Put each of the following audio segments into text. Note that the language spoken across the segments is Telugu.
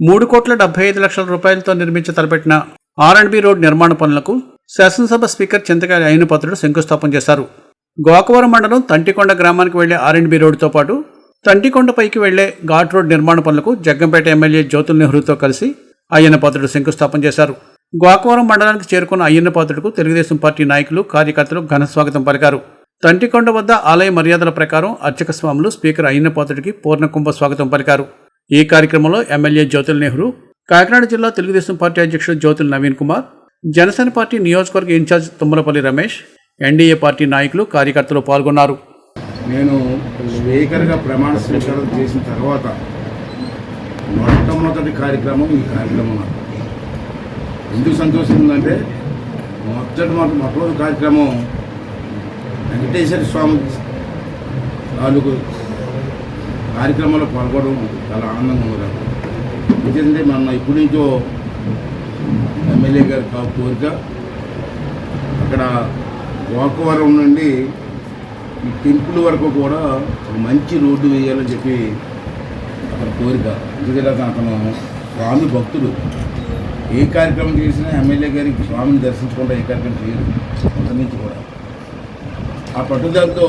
మూడు కోట్ల డెబ్బై ఐదు లక్షల రూపాయలతో నిర్మించి తలపెట్టిన ఆర్ అండ్ బి రోడ్ నిర్మాణ పనులకు శాసనసభ స్పీకర్ చింతకాయల అయినపత్రుడు శంకుస్థాపన చేశారు. గోకవరం మండలం తంటికొండ గ్రామానికి వెళ్ళే ఆర్ అండ్ బి రోడ్డుతో పాటు తంటికొండపైకి వెళ్ళే ఘాట్ రోడ్ నిర్మాణ పనులకు జగ్గంపేట ఎమ్మెల్యే జ్యోతుల్ నెహ్రూతో కలిసి అయ్యన్నపాత్రుడు శంకుస్థాపన చేశారు. గోకవరం మండలానికి చేరుకున్న అయ్యన్నపాత్రుడుకు తెలుగుదేశం పార్టీ నాయకులు కార్యకర్తలు ఘన స్వాగతం పలికారు. తంటికొండ వద్ద ఆలయ మర్యాదల ప్రకారం అర్చక స్వాములు స్పీకర్ అయ్యన్నపాత్రుడికి పూర్ణకుంభ స్వాగతం పలికారు. ఈ కార్యక్రమంలో ఎమ్మెల్యే జ్యోతుల్ నెహ్రూ కాకినాడ జిల్లా తెలుగుదేశం పార్టీ అధ్యక్షుడు జ్యోతుల్ నవీన్ కుమార్ జనసేన పార్టీ నియోజకవర్గ in charge Thummalapalli Ramesh NDA party నాయకులు కార్యకర్తలు పాల్గొన్నారు. నేను స్పీకర్గా ప్రమాణ స్వీకారం చేసిన తర్వాత మొట్టమొదటి కార్యక్రమం ఈ కార్యక్రమం ఎందుకు సంతోషిందంటే మొదటి మొదటి మొట్టమొదటి కార్యక్రమం వెంకటేశ్వర స్వామి తాలూకు కార్యక్రమంలో పాల్గొనడం చాలా ఆనందంగా ఉంది ఎందుకంటే మన ఇప్పటి నుంచో ఎమ్మెల్యే గారి కోరిక అక్కడ గోకవరం నుండి ఈ టెంపుల్ వరకు కూడా మంచి రోడ్డు వేయాలని చెప్పి అతని కోరిక. ఎందుకంటే అతను స్వామి భక్తుడు. ఏ కార్యక్రమం చేసినా ఎమ్మెల్యే గారికి స్వామిని దర్శించకుండా ఏ కార్యక్రమం చేయరు. మొదటి నుంచి కూడా. ఆ పట్టుదలతో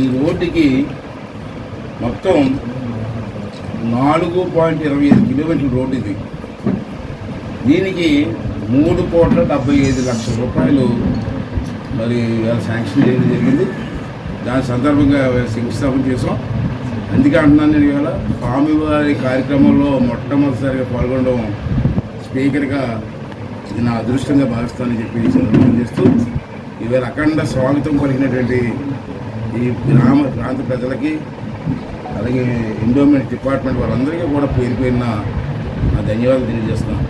ఈ రోడ్డుకి మొత్తం నాలుగు పాయింట్ ఇరవై ఐదు కిలోమీటర్ల రోడ్డు ఇది. దీనికి మూడు కోట్ల డెబ్బై ఐదు లక్షల రూపాయలు మరి శాంక్షన్ చేయడం జరిగింది. దాని సందర్భంగా శంకుస్థాపన చేసాం అందుకే అంటున్నాను నేను ఇవాళ స్వామివారి కార్యక్రమంలో మొట్టమొదటిసారిగా పాల్గొనడం స్పీకర్గా ఇది నా అదృష్టంగా భావిస్తానని చెప్పి ఈ చేస్తూ ఇవాళ అఖండ స్వాగతం పలికినటువంటి ఈ గ్రామ ప్రాంత ప్రజలకి అలాగే ఎండోమెంట్ డిపార్ట్మెంట్ వాళ్ళందరికీ కూడా పేరు పేరున నా ధన్యవాదాలు తెలియజేస్తున్నాను.